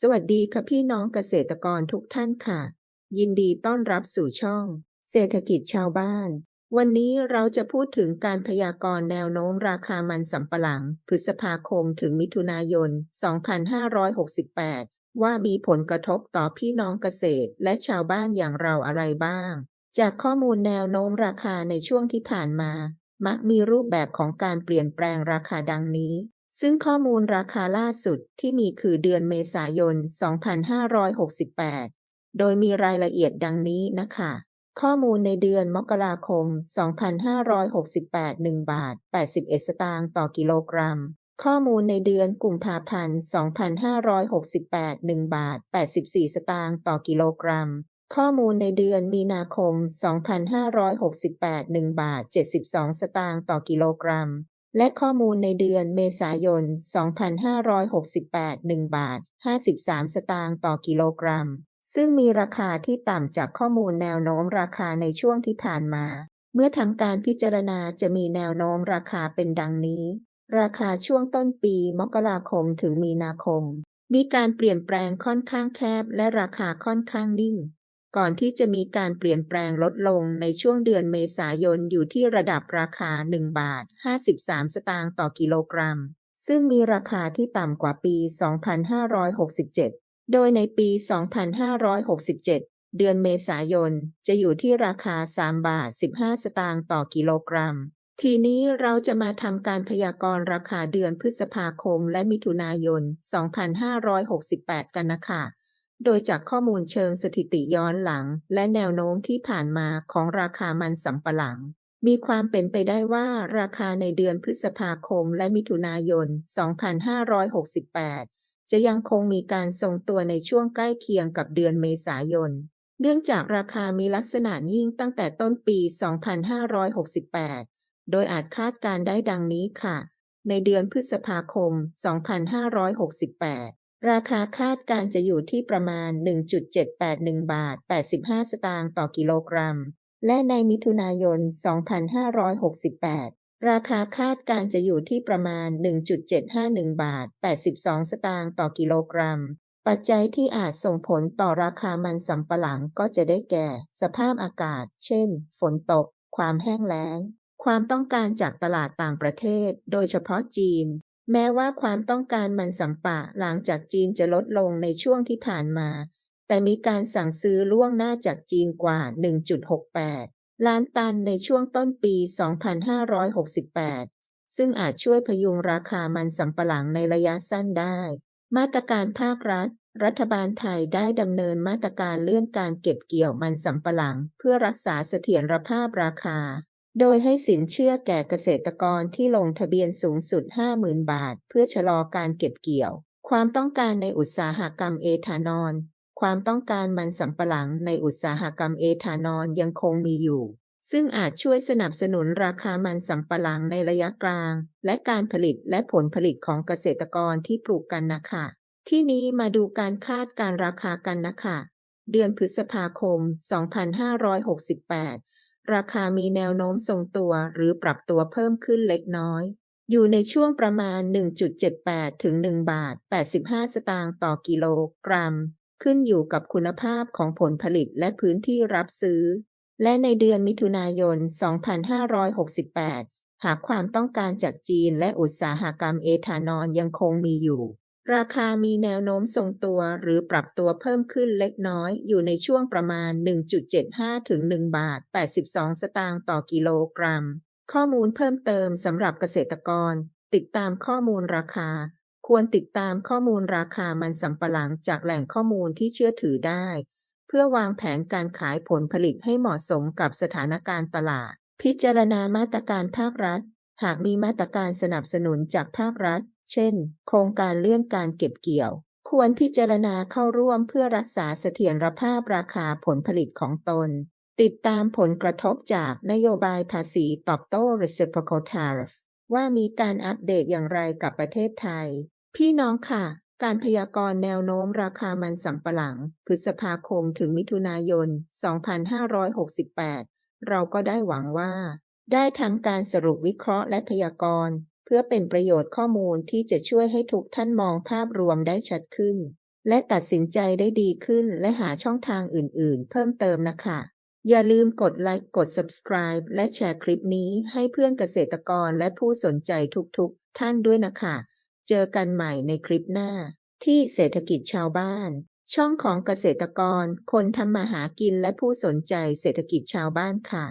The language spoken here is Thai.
สวัสดีค่ะพี่น้องเกษตรกรทุกท่านค่ะ ยินดีต้อนรับสู่ช่อง เศรษฐกิจชาวบ้าน วันนี้เราจะพูดถึงการพยากรณ์แนวโน้มราคามันสำปะหลัง พฤษภาคมถึงมิถุนายน 2568 ว่ามีผลกระทบต่อพี่น้องเกษตรและชาวบ้านอย่างเราอะไรบ้าง จากข้อมูลแนวโน้มราคาในช่วงที่ผ่านมา มักมีรูปแบบของการเปลี่ยนแปลงราคาดังนี้ ซึ่งข้อมูลราคาล่าสุดที่มีคือเดือนเมษายน 2568 โดยมีรายละเอียดดังนี้นะคะ ข้อมูลในเดือนมกราคม 2568 1 บาท 81 สตางค์ต่อกิโลกรัม ข้อมูลในเดือนกุมภาพันธ์ 2568 1 บาท 84 สตางค์ต่อกิโลกรัม ข้อมูลในเดือนมีนาคม 2568 1 บาท 72 สตางค์ต่อกิโลกรัม และข้อมูลในเดือนเมษายน 2568 1 บาท 53 สตางค์ต่อกิโลกรัม ซึ่งมีราคาที่ต่ำจากข้อมูลแนวโน้มราคาในช่วงที่ผ่านมา เมื่อทำการพิจารณาจะมีแนวโน้มราคาเป็นดังนี้ ราคาช่วงต้นปีมกราคมถึงมีนาคม มีการเปลี่ยนแปลงค่อนข้างแคบและราคาค่อนข้างนิ่ง ก่อนที่จะมีการเปลี่ยนแปลงลดลงในช่วงเดือนเมษายนอยู่ที่ระดับราคา 1 บาท 53 สตางค์ต่อกิโลกรัม ซึ่งมีราคาที่ต่ำกว่าปี 2567 โดยในปี 2567 เดือนเมษายนจะอยู่ที่ราคา 3 บาท 15 สตางค์ต่อกิโลกรัม ทีนี้เราจะมาทำการพยากรณ์ราคาเดือนพฤษภาคมและมิถุนายน 2568 กันนะคะ โดยจากข้อมูลเชิงสถิติย้อนหลัง และแนวโน้มที่ผ่านมาของราคามันสำปะหลัง มีความเป็นไปได้ว่าราคาในเดือนพฤษภาคมและมิถุนายน 2568 จะยังคงมีการทรงตัวในช่วงใกล้เคียงกับเดือนเมษายน เนื่องจากราคามีลักษณะยิ่งตั้งแต่ต้นปี 2568 โดยอาจคาดการได้ดังนี้ค่ะ ในเดือนพฤษภาคม 2568 ราคาคาดการจะอยู่ที่ประมาณ 1.781 บาท 85 สตางค์ต่อกิโลกรัม และในมิถุนายน 2568 ราคาคาดการจะอยู่ที่ประมาณ 1.751 บาท 82 สตางค์ต่อกิโลกรัม ปัจจัยที่อาจส่งผลต่อราคามันสำปะหลังก็จะได้แก่ สภาพอากาศ เช่น ฝนตก ความแห้งแล้ง ความต้องการจากตลาดต่างประเทศ โดยเฉพาะจีน แม้ว่าความต้องการมันสำปะหลังจากจีนจะลดลงในช่วงที่ผ่านมา แต่มีการสั่งซื้อล่วงหน้าจากจีนกว่า 1.68 ล้านตันในช่วงต้นปี 2568 ซึ่งอาจช่วยพยุงราคามันสำปะหลังในระยะสั้นได้ มาตรการภาครัฐ รัฐบาลไทยได้ดำเนินมาตรการเลื่อนการเก็บเกี่ยวมันสำปะหลัง เพื่อรักษาเสถียรภาพราคา โดยให้สินเชื่อแก่เกษตรกรที่ลงทะเบียนสูงสุด 50,000 บาท เพื่อชะลอการเก็บเกี่ยว ความต้องการในอุตสาหกรรมเอทานอล ความต้องการมันสำปะหลังในอุตสาหกรรมเอทานอลยังคงมีอยู่ ซึ่งอาจช่วยสนับสนุนราคามันสำปะหลังในระยะกลาง และการผลิตและผลผลิตของเกษตรกรที่ปลูกกันนะคะที่นี้มาดูการคาดการราคากันนะคะเดือนพฤษภาคม 2568 ราคามีแนวโน้มทรงตัวหรือปรับตัวเพิ่มขึ้นเล็กน้อย อยู่ในช่วงประมาณ 1.78 ถึง 1 บาท 85 สตางค์ต่อกิโลกรัม ขึ้นอยู่กับคุณภาพของผลผลิตและพื้นที่รับซื้อ และในเดือนมิถุนายน 2568 หากความต้องการจากจีนและอุตสาหกรรมเอทานอลยังคงมีอยู่ ราคามีแนวโน้มทรงตัวหรือปรับตัวเพิ่มขึ้นเล็กน้อยอยู่ในช่วงประมาณ 1.75 ถึง 1 บาท 82 สตางค์ต่อกิโลกรัม ข้อมูลเพิ่มเติมสำหรับเกษตรกร ติดตามข้อมูลราคา ควรติดตามข้อมูลราคามันสำปะหลังจากแหล่งข้อมูลที่เชื่อถือได้ เพื่อวางแผนการขายผลผลิตให้เหมาะสมกับสถานการณ์ตลาด พิจารณามาตรการภาครัฐ หากมีมาตรการสนับสนุนจากภาครัฐ เช่น โครงการเลื่อนการเก็บเกี่ยว ควรพิจารณาเข้าร่วมเพื่อรักษาเสถียรภาพราคาผลผลิตของตน ติดตามผลกระทบจากนโยบายภาษีตอบโต้ reciprocal tariff ว่ามีการอัปเดตอย่างไรกับประเทศไทย พี่น้องค่ะ การพยากรณ์แนวโน้มราคามันสำปะหลัง พฤษภาคมถึงมิถุนายน 2568 เราก็ได้หวังว่า ได้ทำการสรุปวิเคราะห์และพยากรณ์ เพื่อเป็นประโยชน์ข้อมูลที่จะช่วยให้ทุกท่านมองภาพรวมได้ชัดขึ้น และตัดสินใจได้ดีขึ้นและหาช่องทางอื่น ๆ เพิ่มเติมนะคะ อย่าลืมกดไลค์กด subscribe และแชร์คลิปนี้ให้เพื่อนเกษตรกรและผู้สนใจทุก ๆ ท่านด้วยนะคะ เจอกันใหม่ในคลิปหน้า ที่เศรษฐกิจชาวบ้าน ช่องของเกษตรกร คนทำมาหากินและผู้สนใจเศรษฐกิจชาวบ้านค่ะ